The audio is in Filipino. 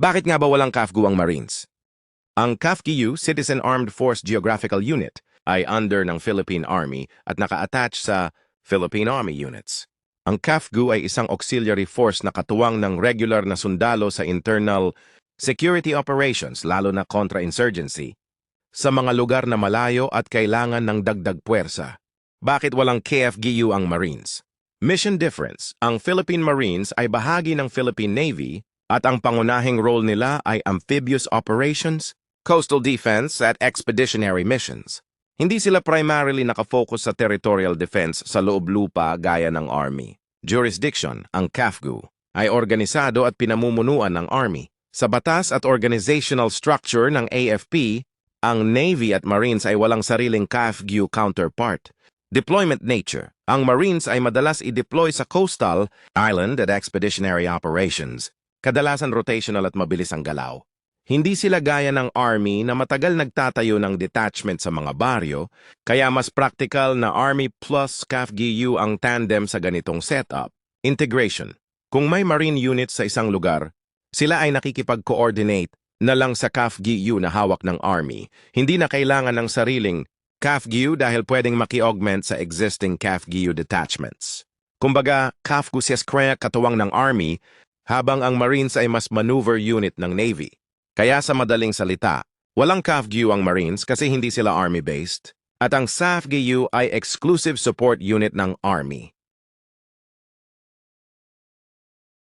Bakit nga ba walang CAFGU ang Marines? Ang CAFGU, Citizen Armed Force Geographical Unit, ay under ng Philippine Army at naka-attach sa Philippine Army Units. Ang CAFGU ay isang auxiliary force na katuwang ng regular na sundalo sa internal security operations lalo na contra-insurgency sa mga lugar na malayo at kailangan ng dagdag puwersa. Bakit walang KFGU ang Marines? Mission difference, ang Philippine Marines ay bahagi ng Philippine Navy at ang pangunahing role nila ay amphibious operations, coastal defense at expeditionary missions. Hindi sila primarily nakafocus sa territorial defense sa loob lupa gaya ng Army. Jurisdiction, ang CAFGU, ay organisado at pinamumunuan ng Army. Sa batas at organizational structure ng AFP, ang Navy at Marines ay walang sariling CAFGU counterpart. Deployment nature. Ang Marines ay madalas i-deploy sa coastal, island at expeditionary operations. Kadalasan rotational at mabilis ang galaw. Hindi sila gaya ng Army na matagal nagtatayo ng detachment sa mga baryo, kaya mas practical na Army plus CAFGU ang tandem sa ganitong setup. Integration. Kung may Marine unit sa isang lugar, sila ay nakikipag-coordinate na lang sa CAFGU na hawak ng Army. Hindi na kailangan ng sariling CAFGU dahil pwedeng maki-augment sa existing CAFGU detachments. Kumbaga, CAFGU si Escrea katuwang ng Army habang ang Marines ay mas maneuver unit ng Navy. Kaya sa madaling salita, walang CAFGU ang Marines kasi hindi sila Army-based at ang SAFGU ay exclusive support unit ng Army.